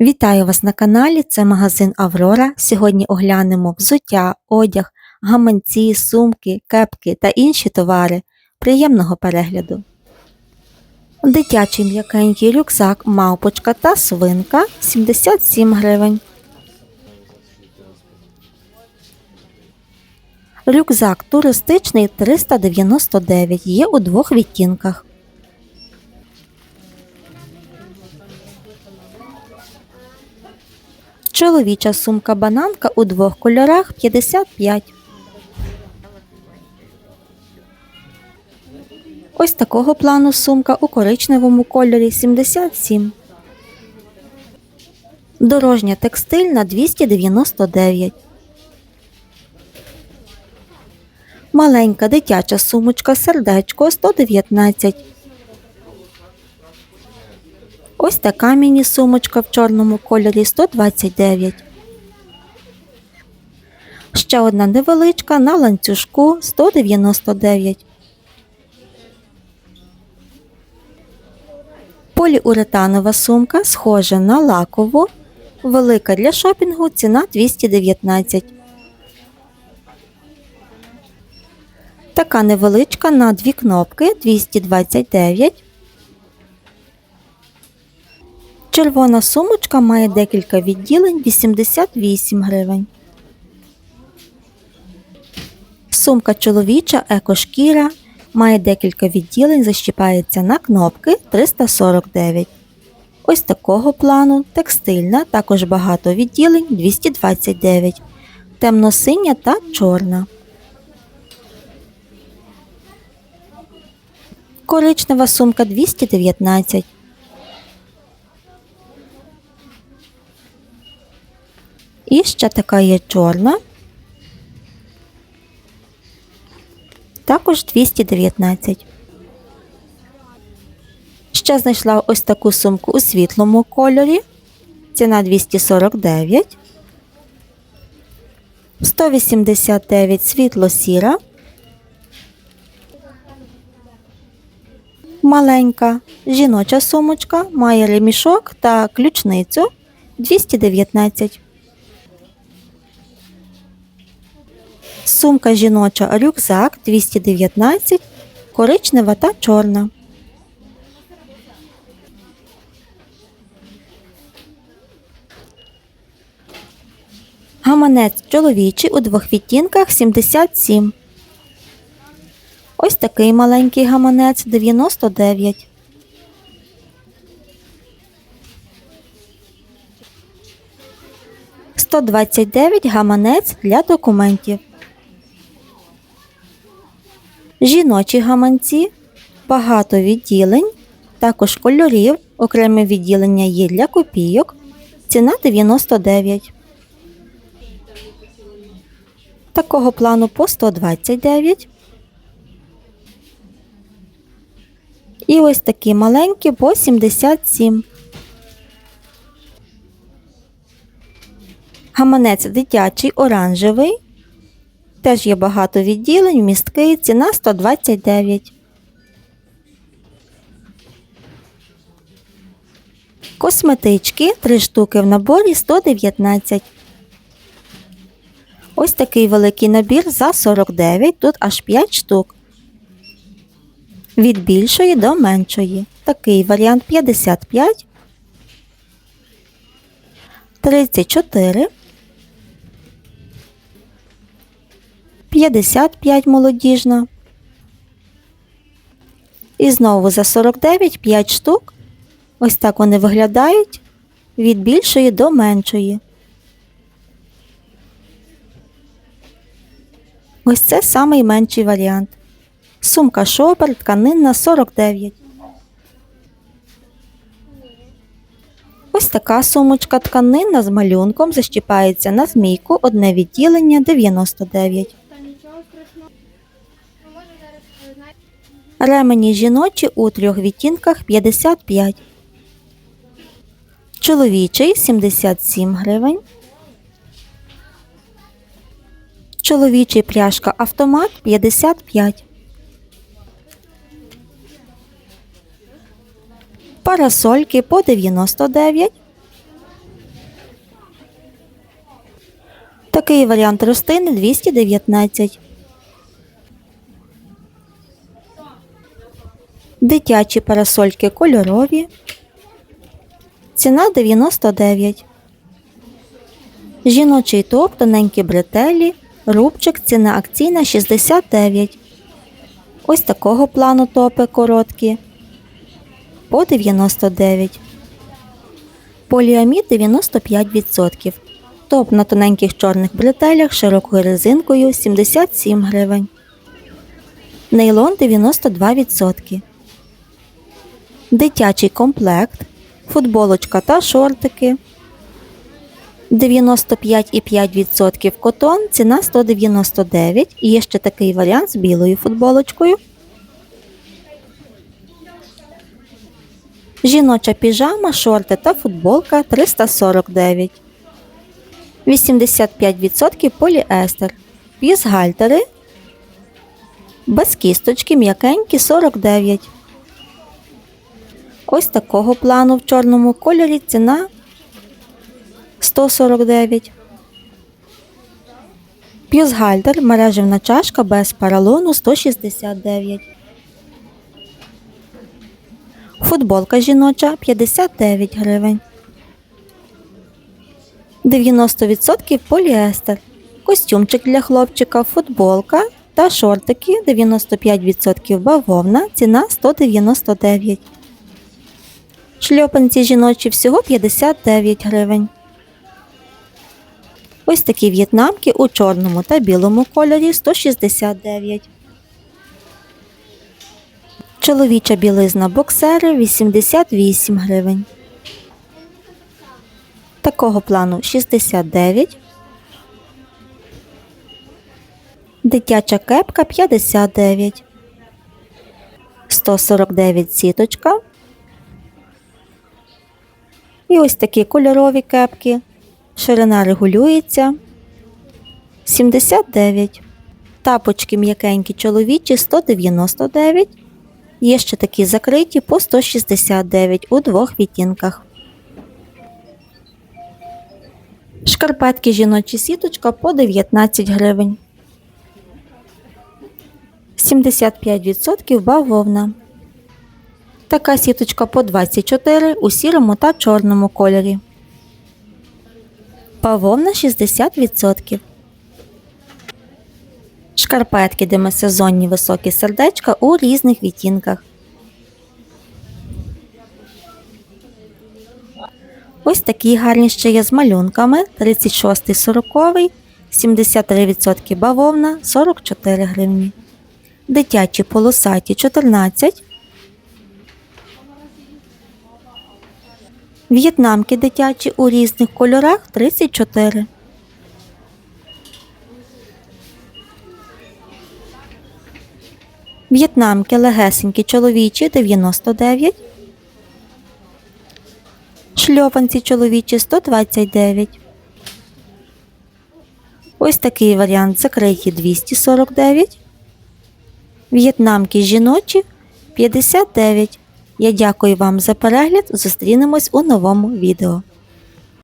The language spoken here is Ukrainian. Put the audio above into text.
Вітаю вас на каналі, це магазин Аврора. Сьогодні оглянемо взуття, одяг, гаманці, сумки, кепки та інші товари. Приємного перегляду. Дитячий м'якенький рюкзак, мавпочка та свинка 77 гривень. Рюкзак туристичний 399 є у двох відтінках. Чоловіча сумка бананка у двох кольорах 55. Ось такого плану сумка у коричневому кольорі 77. Дорожня текстильна 299. Маленька дитяча сумочка сердечко 119. Ось така міні-сумочка в чорному кольорі 129. Ще одна невеличка на ланцюжку 199. Поліуретанова сумка схожа на лакову. Велика для шопінгу ціна 219. Така невеличка на дві кнопки 229. Червона сумочка має декілька відділень 88 гривень. Сумка чоловіча екошкіра має декілька відділень, защіпається на кнопки 349. Ось такого плану текстильна, також багато відділень 229, темно-синя та чорна. Коричнева сумка 219. І ще така є чорна. Також 219. Ще знайшла ось таку сумку у світлому кольорі. Ціна 249. 189 світло-сіра. Маленька жіноча сумочка має ремішок та ключницю 219. Сумка жіноча рюкзак 219, коричнева та чорна. Гаманець чоловічий у двох відтінках 77. Ось такий маленький гаманець 99. Сто двадцять дев'ять гаманець для документів. Жіночі гаманці, багато відділень, також кольорів, окреме відділення є для копійок, ціна 99. Такого плану по 129. І ось такі маленькі по 77. Гаманець дитячий оранжевий Теж є багато відділень, містки, ціна 129. Косметички 3 штуки в наборі 119. Ось такий великий набір за 49, тут аж 5 штук. Від більшої до меншої. Такий варіант 55, 34. 55 молодіжна. І знову за 49 5 штук. Ось так вони виглядають від більшої до меншої. Ось це самий менший варіант. Сумка шопер тканинна 49. Ось така сумочка тканинна з малюнком защіпається на змійку одне відділення 99. Ремені жіночі у трьох відтінках 55 Чоловічий 77 гривень. Чоловічий пряжка автомат 55. Парасольки по 99. Такий варіант ростини 219. Дитячі парасольки кольорові. Ціна 99. Жіночий топ, тоненькі бретелі, рубчик, ціна акційна 69. Ось такого плану топи короткі. По 99. Поліамід 95%. Топ на тоненьких чорних бретелях широкою резинкою 77 гривень. Нейлон 92%. Дитячий комплект. Футболочка та шортики. 95,5% котон, ціна 199. І є ще такий варіант з білою футболочкою. Жіноча піжама, шорти та футболка 349. 85% поліестер. Бюстгальтери. Без кісточки м'якенькі 49. Ось такого плану в чорному кольорі ціна 149. Бюстгальтер мережевна чашка без поролону 169. Футболка жіноча 59 гривень. 90% поліестер. Костюмчик для хлопчика, футболка та шортики 95% бавовна, ціна 199. Шльопанці жіночі всього 59 гривень. Ось такі в'єтнамки у чорному та білому кольорі 169. Чоловіча білизна боксери 88 гривень. Такого плану 69. Дитяча кепка 59. 149 сіточка. І ось такі кольорові кепки. Ширина регулюється. 79. Тапочки м'якенькі чоловічі 199. Є ще такі закриті по 169 у двох відтінках. Шкарпетки жіночі сіточка по 19 гривень. 75% бавовна. Така сіточка по 24 у сірому та чорному кольорі. Бавовна 60%. Шкарпетки демисезонні високі сердечка у різних відтінках. Ось такі гарні ще є з малюнками 36 40 73% бавовна 44 гривні. Дитячі полосаті 14. В'єтнамки дитячі у різних кольорах 34. В'єтнамки легесенькі чоловічі 99. Шльопанці чоловічі 129. Ось такий варіант закриті 249. В'єтнамки жіночі 59. Я дякую вам за перегляд. Зустрінемось у новому відео.